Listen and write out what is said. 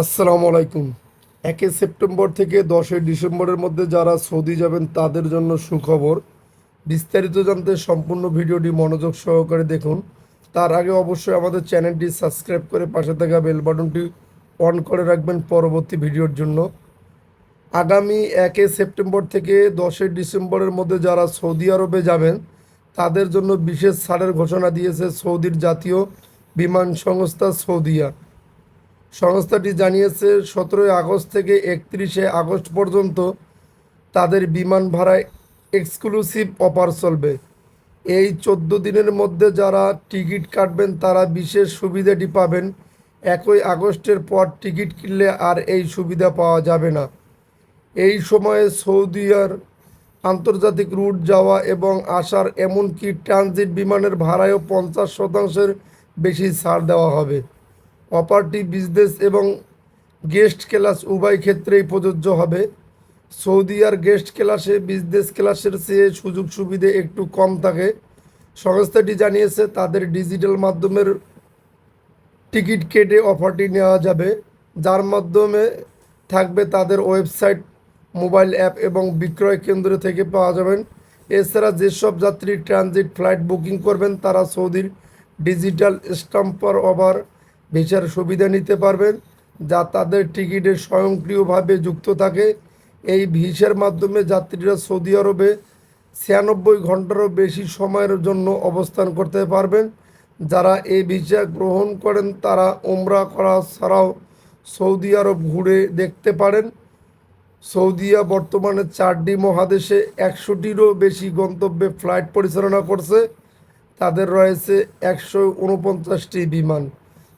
আসসালামু আলাইকুম। একে সেপ্টেম্বর থেকে দশই ডিসেম্বরের মধ্যে যারা সৌদি যাবেন, তাদের জন্য সুখবর। বিস্তারিত জানতে সম্পূর্ণ ভিডিওটি মনোযোগ সহকারে দেখুন। তার আগে অবশ্যই আমাদের চ্যানেলটি সাবস্ক্রাইব করে পাশে থাকা বেল বাটনটি অন করে রাখবেন পরবর্তী ভিডিওর জন্য। আগামী একে সেপ্টেম্বর থেকে দশই ডিসেম্বরের মধ্যে যারা সৌদি আরবে যাবেন, তাদের জন্য বিশেষ ছাড়ের ঘোষণা দিয়েছে সৌদির জাতীয় বিমান সংস্থা সৌদিয়া। সংস্থাটি জানিয়েছে, সতেরোই আগস্ট থেকে একত্রিশে আগস্ট পর্যন্ত তাদের বিমান ভাড়ায় এক্সক্লুসিভ অফার চলবে। এই চোদ্দ দিনের মধ্যে যারা টিকিট কাটবেন, তারা বিশেষ সুবিধাটি পাবেন। একই আগস্টের পর টিকিট কিনলে আর এই সুবিধা পাওয়া যাবে না। এই সময়ে সৌদিয়ার আন্তর্জাতিক রুট যাওয়া এবং আসার এমনকি ট্রানজিট বিমানের ভাড়ায়ও পঞ্চাশ শতাংশের বেশি ছাড় দেওয়া হবে। অফারটি বিজনেস এবং গেস্ট ক্লাস উভয় ক্ষেত্রেই প্রযোজ্য হবে। সৌদি আর গেস্ট ক্লাসে, বিজনেস ক্লাসের চেয়ে সুযোগ সুবিধে একটু কম থাকে। সংস্থাটি জানিয়েছে, তাদের ডিজিটাল মাধ্যমের টিকিট কেটে অফারটি নেওয়া যাবে। যার মাধ্যমে থাকবে তাদের ওয়েবসাইট, মোবাইল অ্যাপ এবং বিক্রয় কেন্দ্র থেকে পাওয়া যাবেন। এছাড়া যেসব যাত্রী ট্রানজিট ফ্লাইট বুকিং করবেন, তারা সৌদির ডিজিটাল স্টাম্পার ওভার ভিসার সুবিধা নিতে পারবেন, যা তাদের টিকিটে স্বয়ংক্রিয়ভাবে যুক্ত থাকে। এই ভিসার মাধ্যমে যাত্রীরা সৌদি আরবে ছিয়ানব্বই ঘন্টারও বেশি সময়ের জন্য অবস্থান করতে পারবেন। যারা এই ভিসা গ্রহণ করেন, তারা ওমরা করা ছাড়াও সৌদি আরব ঘুরে দেখতে পারেন। সৌদিয়া বর্তমানে চারটি মহাদেশে একশোটিরও বেশি গন্তব্যে ফ্লাইট পরিচালনা করছে। তাদের রয়েছে একশো উনপঞ্চাশটি বিমান।